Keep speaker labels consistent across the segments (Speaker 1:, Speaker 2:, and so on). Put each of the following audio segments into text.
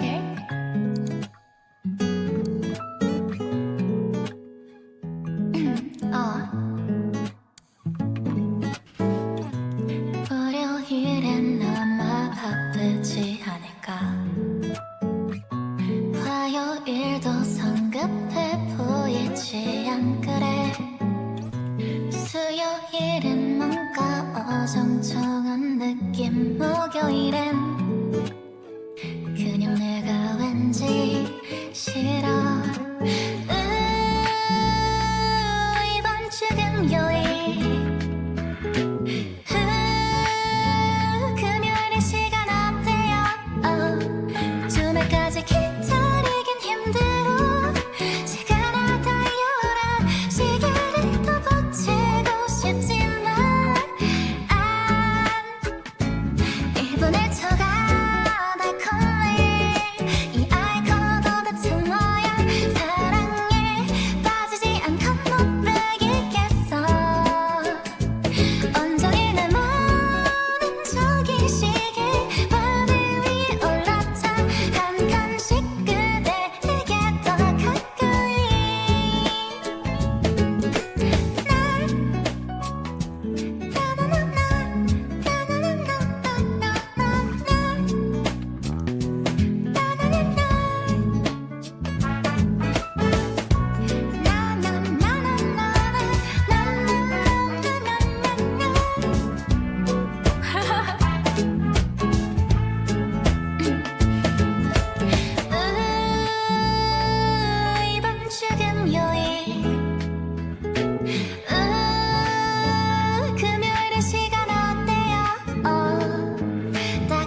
Speaker 1: 이렇게. 어. 월요일엔 아마 바쁘지 않을까? 화요일도 성급해 보이지 안 그래? 수요일은 뭔가 어정쩡한 느낌 목요일엔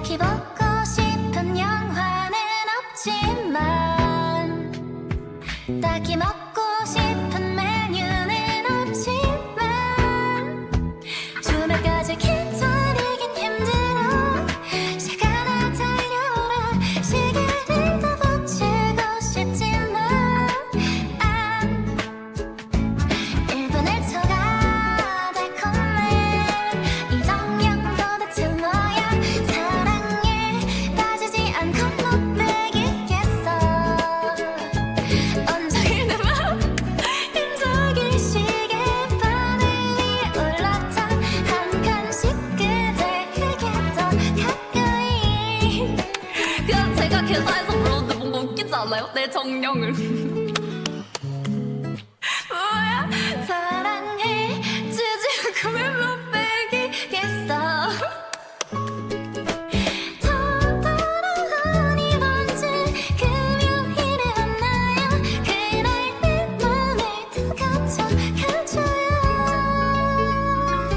Speaker 1: 딱히 보고 싶은 영화는 없지만 딱히 먹고 싶은 메뉴는 없지만 주말까지
Speaker 2: 기차 네, 내 정령을.